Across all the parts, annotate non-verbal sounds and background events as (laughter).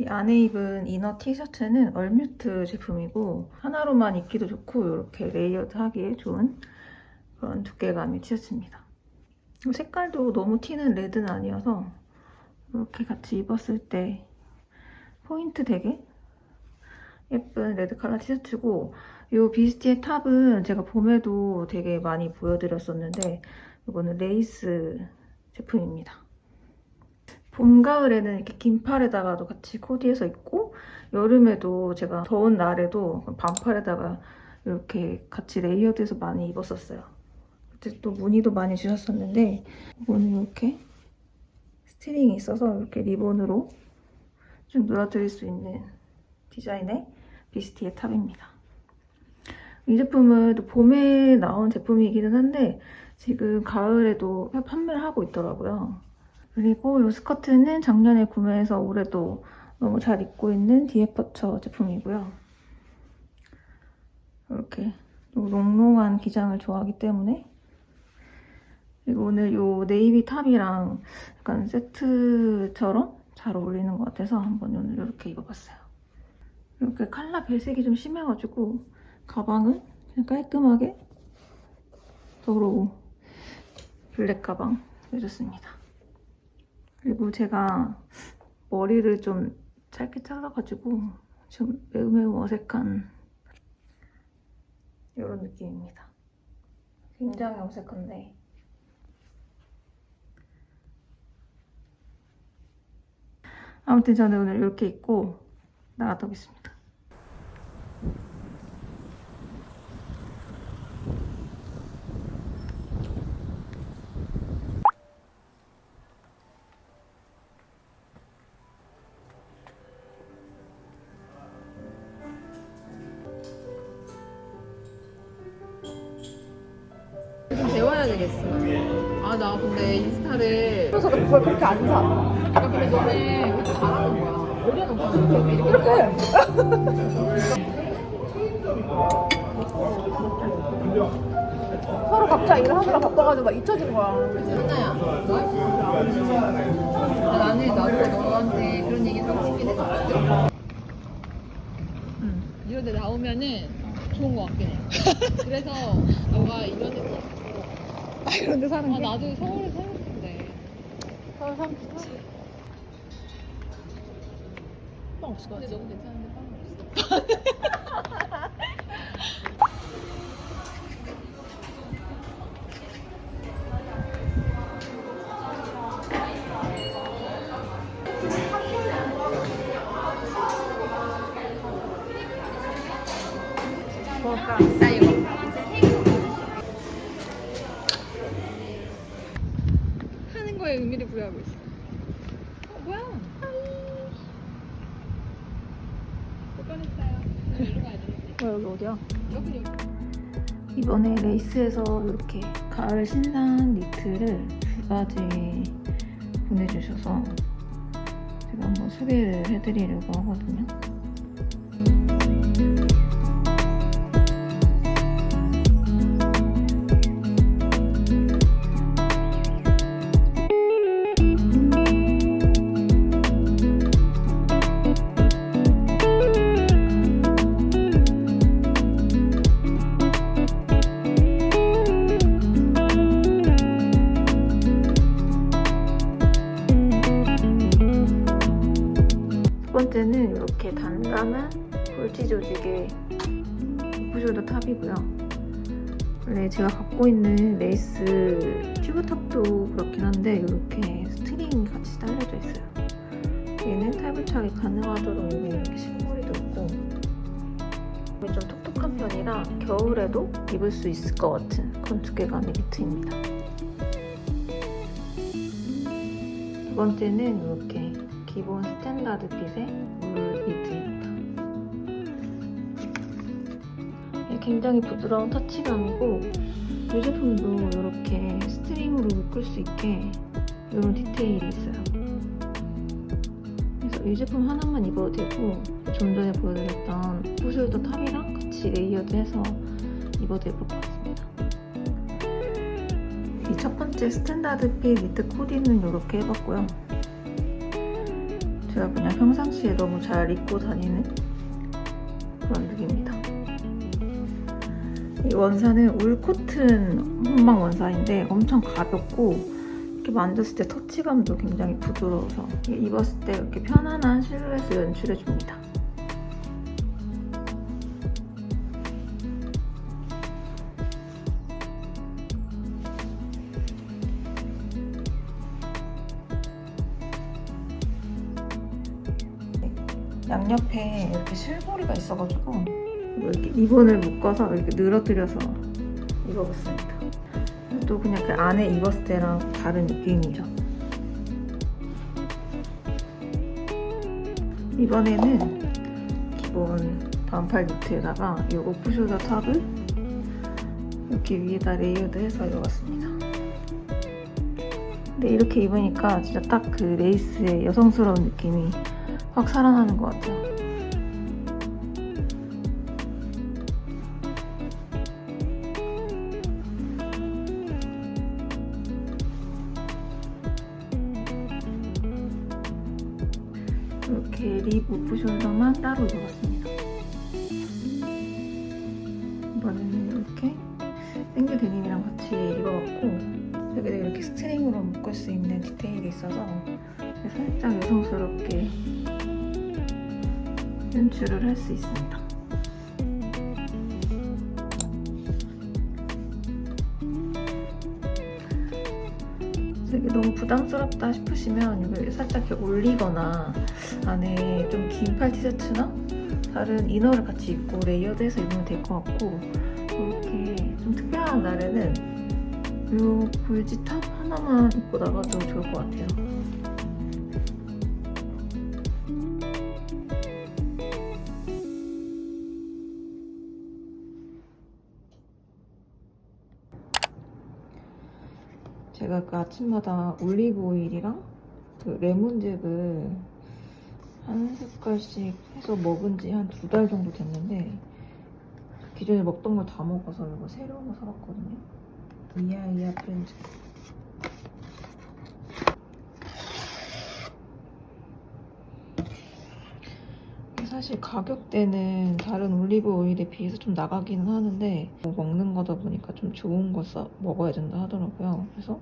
이 안에 입은 이너 티셔츠는 얼뮤트 제품이고 하나로만 입기도 좋고 이렇게 레이어드 하기에 좋은 그런 두께감의 티셔츠입니다. 색깔도 너무 튀는 레드는 아니어서 이렇게 같이 입었을 때 포인트 되게 예쁜 레드 컬러 티셔츠고 이 비스티의 탑은 제가 봄에도 되게 많이 보여드렸었는데 이거는 레이스 제품입니다. 봄, 가을에는 이렇게 긴팔에다가도 같이 코디해서 입고 여름에도 제가 더운 날에도 반팔에다가 이렇게 같이 레이어드해서 많이 입었었어요. 그때 또 문의도 많이 주셨었는데 이거는 이렇게 스트링이 있어서 이렇게 리본으로 좀 놀아드릴 수 있는 디자인의 비스티의 탑입니다. 이 제품은 또 봄에 나온 제품이기는 한데 지금 가을에도 판매를 하고 있더라고요. 그리고 이 스커트는 작년에 구매해서 올해도 너무 잘 입고 있는 디에퍼처 제품이고요. 이렇게 또 롱롱한 기장을 좋아하기 때문에 그리고 오늘 이 네이비 탑이랑 약간 세트처럼 잘 어울리는 것 같아서 한번 오늘 이렇게 입어봤어요. 이렇게 칼라 배색이 좀 심해가지고 가방은 그냥 깔끔하게 도로 블랙 가방 해줬습니다. 그리고 제가 머리를 좀 짧게 잘라가지고 좀 매우 매우 어색한 이런 느낌입니다. 굉장히 어색한데 아무튼 저는 오늘 이렇게 입고 나갔다 오겠습니다. 되겠어. 아, 나 근데 인스타를. 그래서 그걸 그렇게 안 사. 아, 근데 너네 그렇게 잘하는 거야. 올려놓고 이렇게 이렇게. 서로 각자 일을 하느라 바빠가지고 막 잊혀진 거야. 하나야. 아, 나는 나도 너한테 그런 얘기 하고 싶긴 했어. 음. 이런 데 나오면은 좋은 거 같긴 해. (laughs) 그래서 너가 이런. 아 이런데 사는 아, 게. 나도 서울에 살고 싶은데. 서울 사람 좋지. 빵 없을 것 같아. 근데 너무 괜찮은데 빵 없어. 뭘까? 나 어, 어디야? 여기. 이번에 레이스에서 이렇게 가을 신상 니트를 두 가지 보내주셔서 제가 한번 소개를 해드리려고 하거든요. 얘는 탈부착이 가능하도록 여기 이렇게 실물이도 있고 이게 좀 톡톡한 편이라 겨울에도 입을 수 있을 것 같은 그런 두께감의 니트입니다. 두 번째는 이렇게 기본 스탠다드 핏의 물 니트입니다. 굉장히 부드러운 터치감이고 이 제품도 이렇게 스트링으로 묶을 수 있게 이런 디테일이 있어요. 이 제품 하나만 입어도 되고 좀 전에 보여드렸던 호숄더 탑이랑 같이 레이어드해서 입어도 예쁠 것 같습니다. 이 첫 번째 스탠다드 핏 니트 코디는 이렇게 해봤고요. 제가 그냥 평상시에 너무 잘 입고 다니는 그런 룩입니다. 이 원사는 울 코튼 혼방 원사인데 엄청 가볍고 이렇게 만졌을 때 터치감도 굉장히 부드러워서 입었을 때 이렇게 편안한 실루엣을 연출해줍니다. 양옆에 이렇게 실고리가 있어가지고 이렇게 리본을 묶어서 이렇게 늘어뜨려서 입어봤습니다. 또 그냥 그 안에 입었을 때랑 다른 느낌이죠. 이번에는 기본 반팔 니트에다가 이 오프숄더 탑을 이렇게 위에다 레이어드 해서 입어봤습니다. 근데 이렇게 입으니까 진짜 딱 그 레이스의 여성스러운 느낌이 확 살아나는 것 같아요. 이렇게 립 오프 숄더만 따로 입어봤습니다. 이번에는 이렇게 생규 데님이랑 같이 입어봤고 여기다 이렇게 스트링으로 묶을 수 있는 디테일이 있어서 살짝 여성스럽게 연출을 할 수 있습니다. 이게 너무 부담스럽다 싶으시면 이걸 살짝 이렇게 올리거나 안에 좀 긴 팔 티셔츠나 다른 이너를 같이 입고 레이어드해서 입으면 될 것 같고 이렇게 좀 특별한 날에는 이 볼지 탑 하나만 입고 나가도 좋을 것 같아요. 아침마다 올리브 오일이랑 그 레몬즙을 한 숟갈씩 해서 먹은 지 한 두 달 정도 됐는데 기존에 먹던 걸 다 먹어서 이거 새로운 거 사봤거든요. 이야 이야 프렌즈. 사실 가격대는 다른 올리브 오일에 비해서 좀 나가기는 하는데 뭐 먹는 거다 보니까 좀 좋은 거 써, 먹어야 된다 하더라고요. 그래서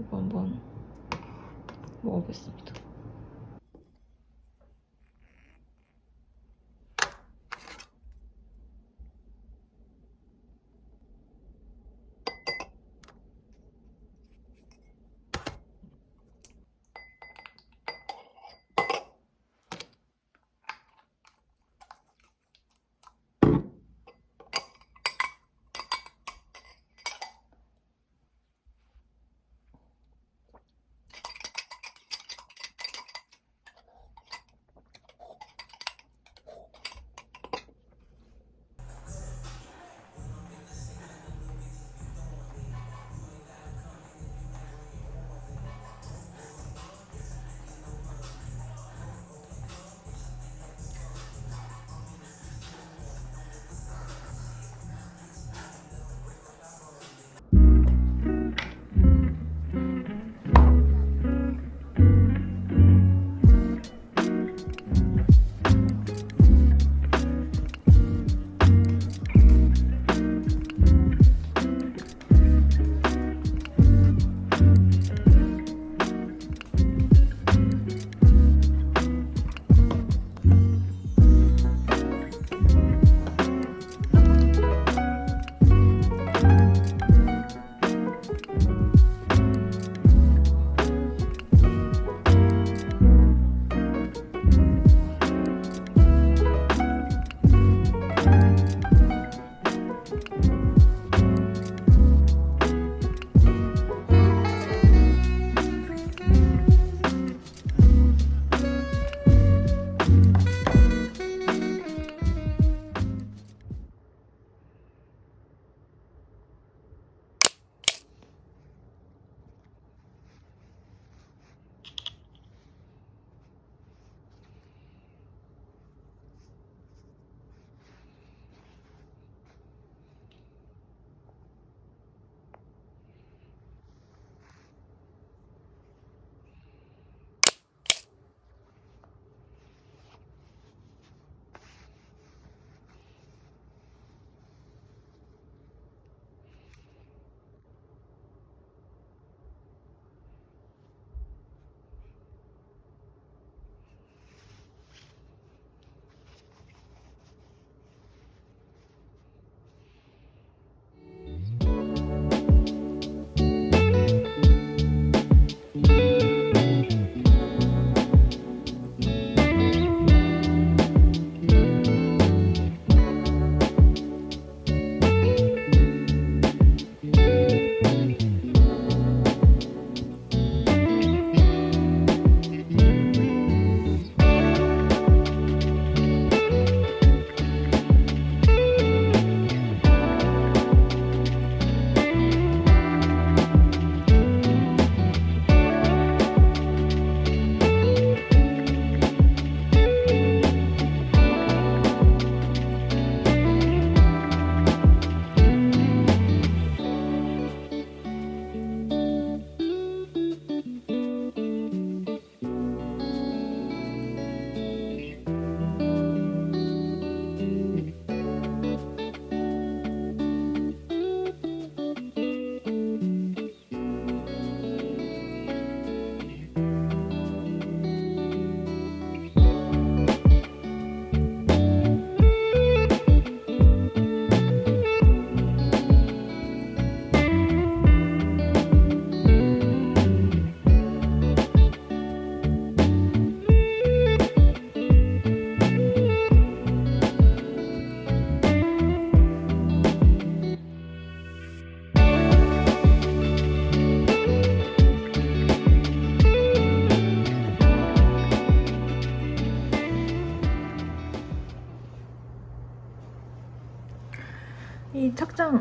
이거 한번 먹어보겠습니다.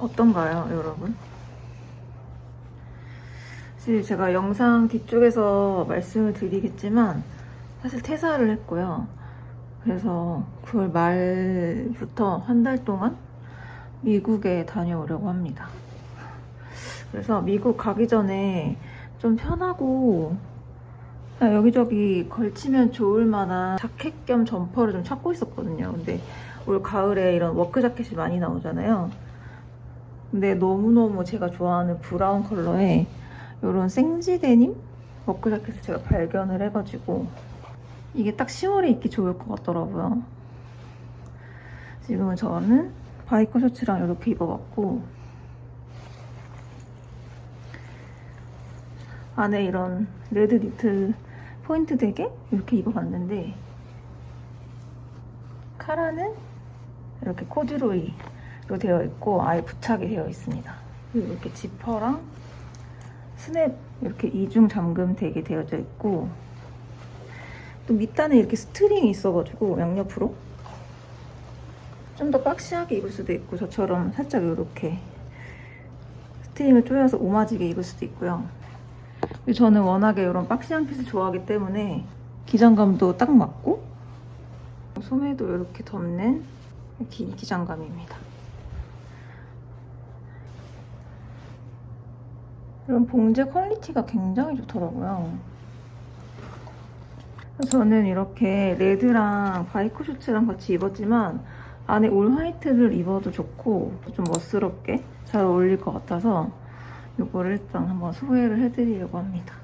어떤가요, 여러분? 사실 제가 영상 뒤쪽에서 말씀을 드리겠지만 사실 퇴사를 했고요. 그래서 9월 말부터 한 달 동안 미국에 다녀오려고 합니다. 그래서 미국 가기 전에 좀 편하고 여기저기 걸치면 좋을 만한 자켓 겸 점퍼를 좀 찾고 있었거든요. 근데 올 가을에 이런 워크 자켓이 많이 나오잖아요. 근데 너무너무 제가 좋아하는 브라운 컬러의 이런 생지 데님 워크 자켓을 제가 발견을 해가지고 이게 딱 10월에 입기 좋을 것 같더라고요. 지금은 저는 바이커 셔츠랑 이렇게 입어봤고 안에 이런 레드 니트 포인트 되게 이렇게 입어봤는데 카라는 이렇게 코듀로이로 되어 있고 아예 부착이 되어 있습니다. 그리고 이렇게 지퍼랑 스냅 이렇게 이중 잠금 되게 되어져 있고 또 밑단에 이렇게 스트링이 있어가지고 양옆으로 좀 더 박시하게 입을 수도 있고 저처럼 살짝 이렇게 스트링을 조여서 오마지게 입을 수도 있고요. 저는 워낙에 이런 박시한 핏을 좋아하기 때문에 기장감도 딱 맞고 소매도 이렇게 덮는 긴 기장감입니다. 이런 봉제 퀄리티가 굉장히 좋더라고요. 저는 이렇게 레드랑 바이크 셔츠랑 같이 입었지만 안에 올 화이트를 입어도 좋고 좀 멋스럽게 잘 어울릴 것 같아서 이거를 일단 한번 소개를 해드리려고 합니다.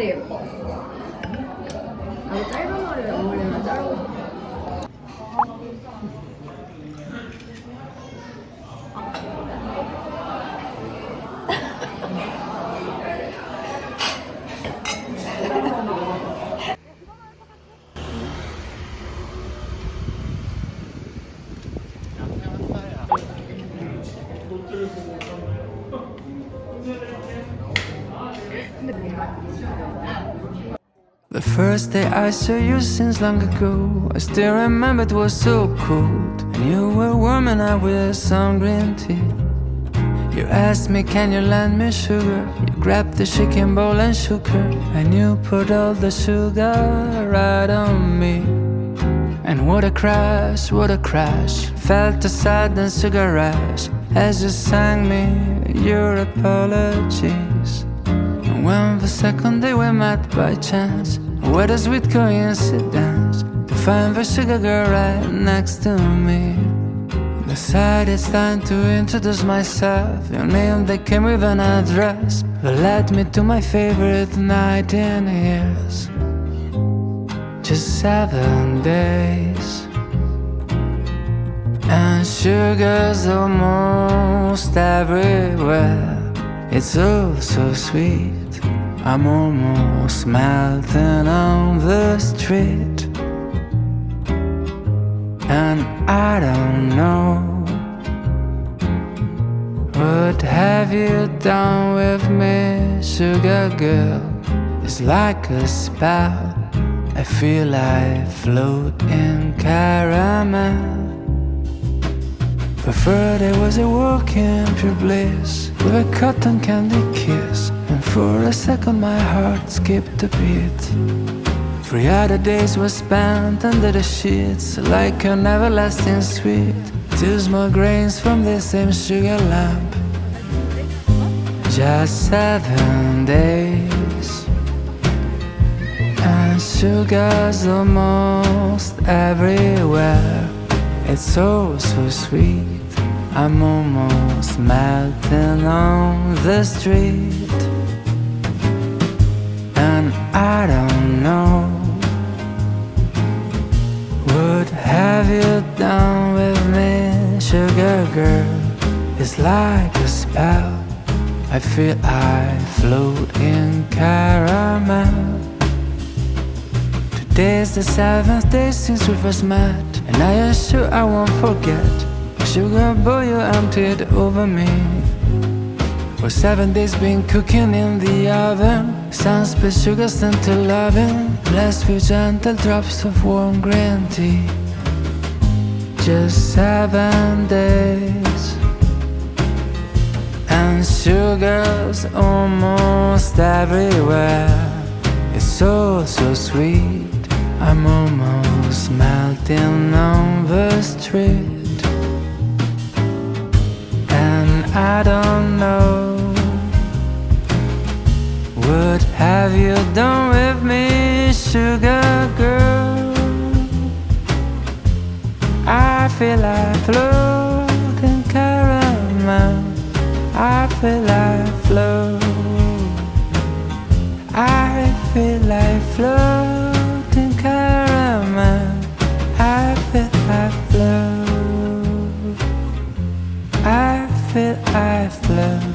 근데 The first day I saw you since long ago, I still remember it was so cold. And you were warm and I with some green tea. You asked me, Can you lend me sugar? You grabbed the shaking bowl and shook her, and you put all the sugar right on me. And what a crash, what a crash. Felt a sudden sugar rush as you sang me your apologies. When the second day we met by chance, what a sweet coincidence to find the sugar girl right next to me. Decided it's time to introduce myself. Your name that came with an address that led me to my favorite night in years. Just seven days. And sugar's almost everywhere. It's all so sweet. I'm almost melting on the street. And I don't know what have you done with me, sugar girl? It's like a spell. I feel I float in caramel. The Friday was a walk in pure bliss with a cotton candy kiss. And for a second, my heart skipped a beat. Three other days were spent under the sheets like an everlasting sweet. Two small grains from the same sugar lamp. Just seven days. And sugar's almost everywhere. It's so, so sweet. I'm almost melting on the street. And I don't know what have you done with me, sugar girl It's like a spell. I feel I float in caramel. Today's the seventh day since we first met, and I assure I won't forget. Sugar boy, you emptied over me. For seven days, been cooking in the oven. Sun spit sugar sent to loving. Blessed with gentle drops of warm green tea. Just seven days. And sugar's almost everywhere. It's so, so sweet. I'm almost melting on the street. And I don't know what have you done with me, sugar girl? I feel like floating caramel. I feel like float. I feel like floating I feel I flow. I feel I flow.